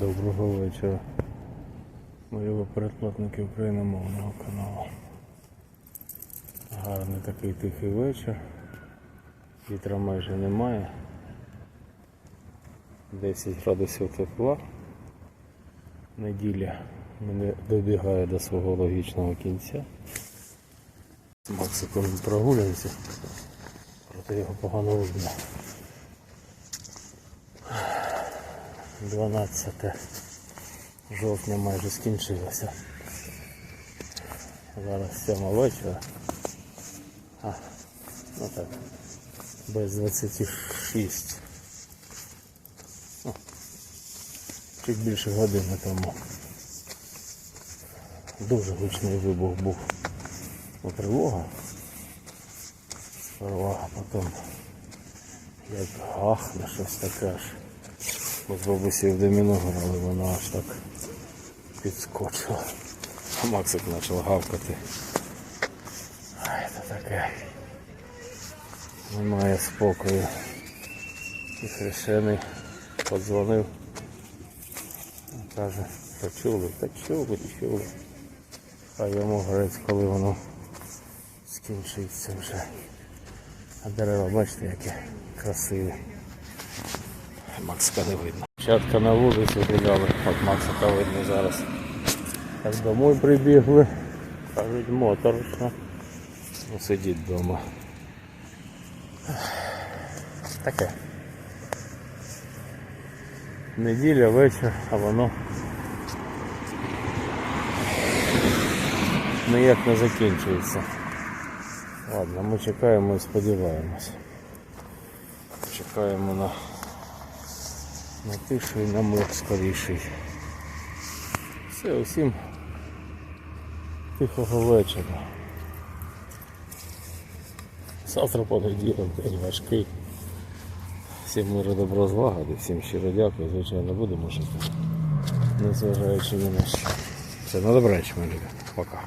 Доброго вечора. Мої передплатники україномовного каналу. Гарний такий тихий вечір. Вітра майже немає. 10 градусів тепла. Неділя мене добігає до свого логічного кінця. З Максиком прогулюємося, проте його погано видно. 12 жовтня майже скінчилося. Зараз 7 вечора. А, ну так, без 26. Ну, чуть більше години тому. Дуже гучний вибух був. Ну, тривога. Тривога, потім як гахне щось таке аж. Ми з бабусею в доміно грали, вона аж так підскочила. А Максик почав гавкати. Ай, це таке. Немає спокою. І хрещений подзвонив. Каже, що чули, та чули, чули. А йому грець, коли воно скінчиться вже. А дерева, бачите, які красиві. Максика не видно. Чатка на вулиці гуляли, от Максика видно зараз. Так домой прибігли. Кажуть, моторошно. Ну, сидіть вдома. Таке. Неділя, вечір, а воно ніяк не закінчується. Ладно, ми чекаємо і сподіваємось. Чекаємо на на тишу на мир скоріший. Все, усім тихого вечора. Завтра понеділок, день важкий. Всім миру добро злагоди, всім щиро дякую, звичайно, будемо жити. Незважаючи на що. Все, на добраніч, мої люди. Пока.